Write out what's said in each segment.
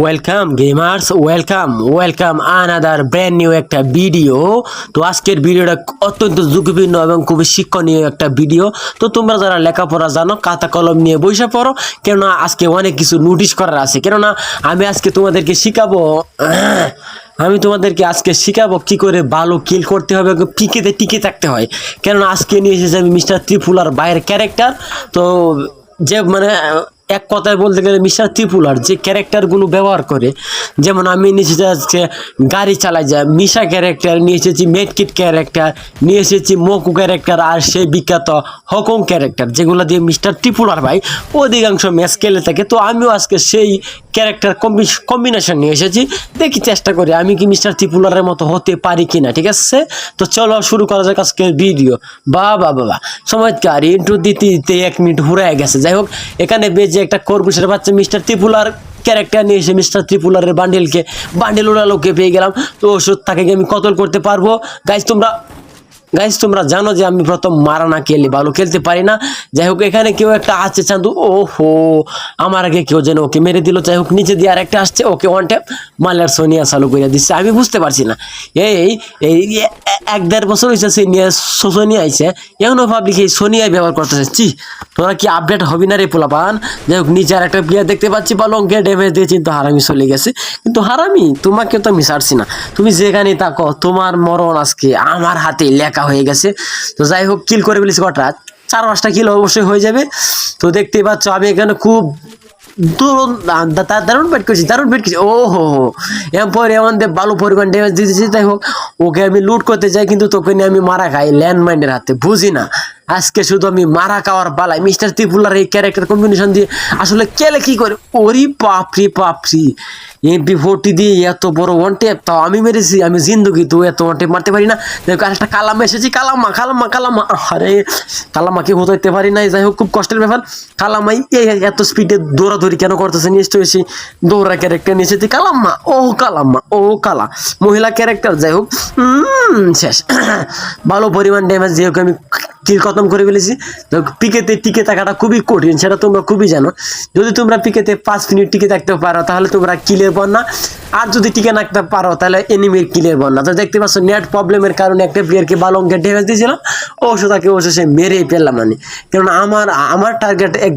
Welcome gamers welcome welcome another brand new একটা video তো আজকের ভিডিওটা অত্যন্ত ঝুঁকিপূর্ণ এবং খুবই শিক্ষণীয় একটা ভিডিও তো তোমরা যারা লেখাপড়া জানো, খাতা কলম নিয়ে বসে পড়ো। কেননা আজকে অনেক কিছু নোটিশ করার আছে। কেননা আমি আজকে তোমাদেরকে শিখাবো, আমি তোমাদেরকে আজকে শিখাবো কি করে ভালো কিল করতে হবে পিকেতে টিকে থাকতে হয়। কেননা আজকে নিয়ে এসেছি আমি মিস্টার ত্রিপুলার বাইরের ক্যারেক্টার তো যে মানে এক কথায় বলতে গেলে মিস্টার ত্রিপুলার যে ক্যারেক্টারগুলো ব্যবহার করে, যেমন আমি নিয়ে এসেছি আজকে গাড়ি চালাই যায়, মিশা ক্যারেক্টার, নিয়ে এসেছি মেডকিট ক্যারেক্টার, নিয়ে এসেছি মকু ক্যারেক্টার আর সেই বিখ্যাত হকং ক্যারেক্টার, যেগুলো দিয়ে মিস্টার ত্রিপুলার ভাই অধিকাংশ ম্যাচ খেলে থাকে। তো আমিও আজকে সেই ক্যারেক্টার কম্বিনেশন নিয়ে এসেছি। দেখি চেষ্টা করি আমি কি মিস্টার ত্রিপুলারের মতো হতে পারি কিনা, ঠিক আছে? তো চলো শুরু করা যাক আজকের ভিডিও বা বা বাবা চমৎকার ইন্টু দিতে দিতে এক মিনিট ঘুরে গেছে। যাই হোক, এখানে বেজে একটা খরগোশের বাচ্চা মিস্টার ত্রিপুলার ক্যারেক্টার নিয়ে এসে মিস্টার ত্রিপুলারের বান্ডেলকে বান্ডেল ওরা লোকে পেয়ে গেলাম। তো ওষুধ তাকে আমি কতল করতে পারব? গাইজ তোমরা গাইজ তোমরা জানো যে আমি প্রথম মারা না খেলে ভালো খেলতে পারি না। যাই হোক, এখানে কেউ একটা আছে চান্দু। ও হো আমার আগে কেউ যেন ওকে মেরে দিল। যাই হোক, নিচে দিয়ে আরেকটা আসছে। ওকে ওয়ান ট্যাপ মালের সোনিয়া চালু করে দিচ্ছে। আমি বুঝতে পারছি না। এই এই এক দেড় বছর হয়েছে সোনিয়া সোনিয়া আইছে। এখনও পাবলিক এই সোনিয়াই ব্যবহার করতেছে। চি তোরা কি আপডেট হবি না রে পোলাপান? যাই হোক, নিচে আর একটা প্লেয়ার দেখতে পাচ্ছি। পালঙ্কে ড্যামেজ দিয়ে কিন্তু হারামি চলে গেছে। কিন্তু হারামি তোমাকে তো আমি ছাড়ছি না। তুমি যেখানে থাকো, তোমার মরণ আজকে আমার হাতে লেখা হয়ে গেছে। তো যাই হোক কিল করে ফেলেছি কটা? চার পাঁচটা কিল অবশ্যই হয়ে যাবে। তো দেখতেই পাচ্ছ, আমি এখানে খুব দারুণ দারুণ ব্যাট করছি, দারুণ ব্যাট করছি। ও হো হো এরপর এমন দেব ভালো পরিমাণ ড্যামেজ দিতেছি। যাই হোক, ওকে আমি লুট করতে চাই, কিন্তু তোকে নিয়ে আমি মারা খাই ল্যান্ড ল্যান্ডমাইনের হাতে বুঝি না আজকে শুধু আমি মারা খাওয়ার পালাই। মিস্টার ত্রিপুলার এই ক্যারেক্টার কম্বিনেশন দিয়ে আসলে কেলে কি করে? ওরি পাপরি পাপরি এমপি ফোরটি দিয়ে এত বড় ওয়ান টেপ তাও আমি মেরেছি, আমি জিন্দগি, তো এত ওয়ান টেপ মারতে পারি না। দেখো, আরেকটা কালামা এসেছি, কালামা কালামা কালামা। আরে, কালামা কালামাকে হতে পারি না যাই হোক, খুব কষ্টের ব্যাপার। কালামাই এই এত স্পিডে দৌড়াদৌড়ি কেন করতেছে? নিশ্চয় এসে দৌড়া ক্যারেক্টার নিয়ে এসেছি। কালাম্মা ও কালাম্মা ও কালা। মহিলা ক্যারেক্টার যাই হোক শেষ। ভালো পরিমাণ ড্যামেজ যেহেতু আমি কিল খতম করে ফেলেছি। তো পিকেতে, টিকে থাকাটা খুবই কঠিন, সেটা তোমরা খুবই জানো। যদি তোমরা পিকেতে পাঁচ মিনিট টিকে থাকতে পারো, তাহলে তোমরা কিলের বন্যা। আর যদি টিকে থাকতে পারো, তাহলে এনিমির কিলের বন্যা। তো দেখতে পাচ্ছ নেট প্রবলেমের কারণে একটা প্লেয়ারকে ভালো অঙ্কের ড্যামেজ দিয়েছিলাম। অবশ্য তাকে অবশ্য সে মেরেই পেলাম আমি। কেননা আমার আমার টার্গেট এক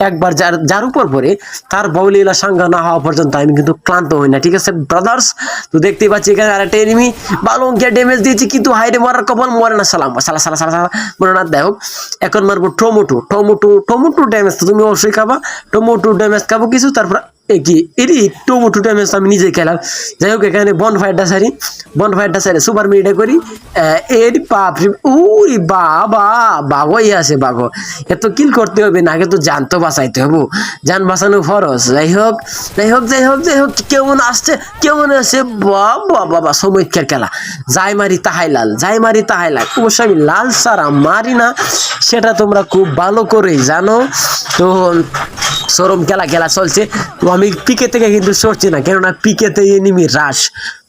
একবার যার যার উপর পরে তার বাউলিলা সাঙ্গা না হওয়া পর্যন্ত আমি কিন্তু ক্লান্ত হই না, ঠিক আছে? ব্রাদার্স তো দেখতেই পাচ্ছি এখানে আরেকটা এনিমি ভালো অঙ্কের ড্যামেজ দিয়েছি, কিন্তু হাইরে মরার কপাল মরে না, সালাম, সালা সালা সালা সালা মরে না দেখ এখন মারবো টমেটো টমেটো টমেটো ড্যামেজ তো তুমি অবশ্যই খাবা টমেটো ড্যামেজ খাব কিছু, তারপর কি এরি টমেটো আমি নিজে খেলাম। যাই হোক এখানে বন ফায়ারটা সারি। বন ফায়ারটা সারি সুপার মিনিটে করি। এর রে, উরি বাবা বাঘই আছে বাঘ। এত কিল করতে হবে না আগে তো জান তো বাঁচাইতে হব। জান বাঁচানো ফরস যাই হোক যাই হোক যাই হোক যাই হোক কেমন আসছে কেমন আছে? বাবা বাবা সমীক্ষার খেলা। যাই মারি তাহাই লাল যাই মারি তাহাই লাল। অবশ্য আমি লাল সারা মারি না সেটা তোমরা খুব ভালো করেই জানো। তো সরম খেলা খেলা চলছে। তো আমি পিকে থেকে কিন্তু সরছি না, কেননা পিকেতে এনিমি রাস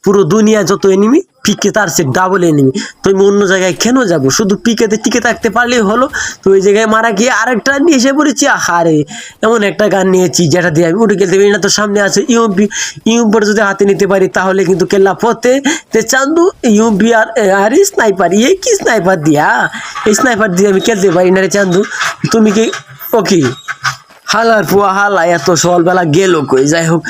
পুরো দুনিয়া যত এনিমি পিকে তার সে ডাবল এনিমি তো আমি অন্য জায়গায় কেন যাব? শুধু পিকেতে টিকে থাকতে পারলেই হলো। তো ওই জায়গায় মারা গিয়ে আরেকটা নিয়ে এসে পড়েছি। আহারে, এমন একটা গান নিয়েছি, যেটা দিয়ে আমি উঠে খেলতে পারি না তো সামনে আছে ইউএমপি। ইউএমপির যদি হাতে নিতে পারি তাহলে কিন্তু কেল্লা পথে তে চান্দু, ইউএমপি আর আর স্নাইপার এই কি স্নাইপার দিয়া? এই স্নাইপার দিয়ে আমি খেলতে পারি না রে চান্দু। তুমি কি ওকে হালার পুয়া হালা, এত সকালবেলা গেল কই? যাই হোক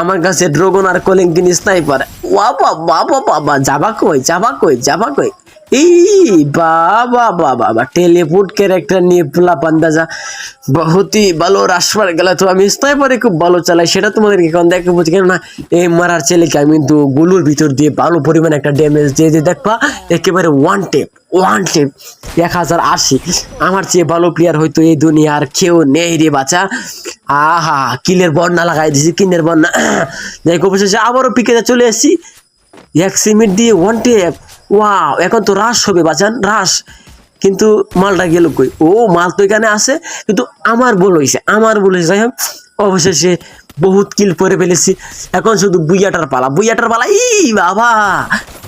আমার কাছে ড্রগন আর কলিং কলিঙ্কিন স্নাইপার। বাবা বাবা বাবা, যাবা কই? যাবা কই? যাবা কই? বাবা বাবা বাবা টেলিপুট ক্যারেক্টার নিয়ে পোলা পান্দাজা বহুতই ভালো রাসপার গেল তো, আমি স্নাইপারে খুব ভালো চালাই, সেটা তোমাদেরকে এখন দেখে বলছি কেন এই মারার ছেলেকে আমি কিন্তু গুলুর ভিতর দিয়ে ভালো পরিমাণে একটা ড্যামেজ দিয়ে দিয়ে দেখবা, একেবারে ওয়ান টেপ ওয়ান টেপ এক হাজার আশি। আমার চেয়ে ভালো প্লেয়ার হয়তো এই দুনিয়ার কেউ নেই রে বাচ্চা। আহা, কিলের বন্যা লাগাই দিছি কিনের বন্যা। হোক অবশেষে আবারও পিকেতে চলে এসেছি। এক সিমেন্ট দিয়ে ওয়ান টেপ ওয়াও এখন তো রাস হবে বাচান রাস কিন্তু মালটা গেল কই? ও, মাল তো এখানে আছে, কিন্তু আমার ভুল হয়েছে আমার ভুল হয়েছে যাই হোক, অবশেষে বহুত কিল করে ফেলেছি। এখন শুধু বুইয়াটার পালা বুইয়াটার পালা, ই বাবা!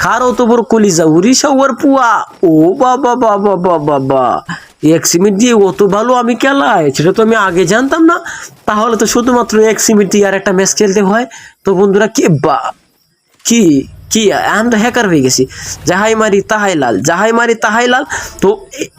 খারো তো বড় কলিজা উড়িষ্যা ওর পুয়া। ও বাবা বাবা বাবা বাবা। এক সিমিট দিয়ে অত ভালো আমি খেলাই, সেটা তো আমি আগে জানতাম না। তাহলে তো শুধুমাত্র এক সিমিট দিয়ে আর একটা ম্যাচ খেলতে হয়। তো বন্ধুরা, কি বা কি? কি আমি তো হ্যাকার হয়ে গেছি। যাহাই মারি তাহাই লাল, যাহাই মারি তাহাই লাল, তো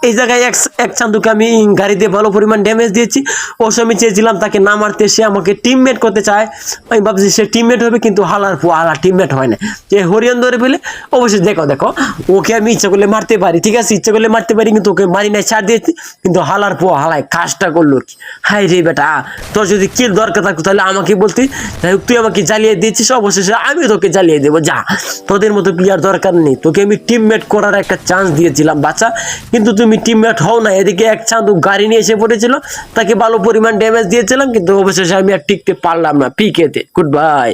এই জায়গায় এক এক চান্দুকে আমি গাড়ি দিয়ে ভালো পরিমাণ ড্যামেজ দিয়েছি। ও সময় আমি চেয়েছিলাম তাকে না মারতে, সে আমাকে টিমমেট করতে চায়। আমি ভাবছি সে টিমমেট হবে, কিন্তু হালার পো হালা টিমমেট হয় না। যে হরিয়ন ধরে ফেলে অবশ্যই দেখো দেখো, ওকে আমি ইচ্ছা করলে মারতে পারি, ঠিক আছে? ইচ্ছা করলে মারতে পারি, কিন্তু ওকে মারি নাই, ছাড় দিয়েছি। কিন্তু হালার পো হালায় কাজটা করল কি? হাই রে বেটা, তোর যদি কিল দরকার থাকতো, তাহলে আমাকে বলতি, যাই তুই আমাকে জ্বালিয়ে দিয়েছিস, অবশেষে আমি তোকে জ্বালিয়ে দেবো, যা। তোদের মতো প্লেয়ার দরকার নেই। তোকে আমি টিমমেট করার একটা চান্স দিয়েছিলাম, বাচ্চা। কিন্তু তুমি টিমমেট হও না। এদিকে এক চাঁদ গাড়ি নিয়ে এসে পড়েছিল। তাকে ভালো পরিমাণ ড্যামেজ দিয়েছিলাম, কিন্তু অবশেষে আমি আর টিকতে পারলাম না। পিকেতে গুড বাই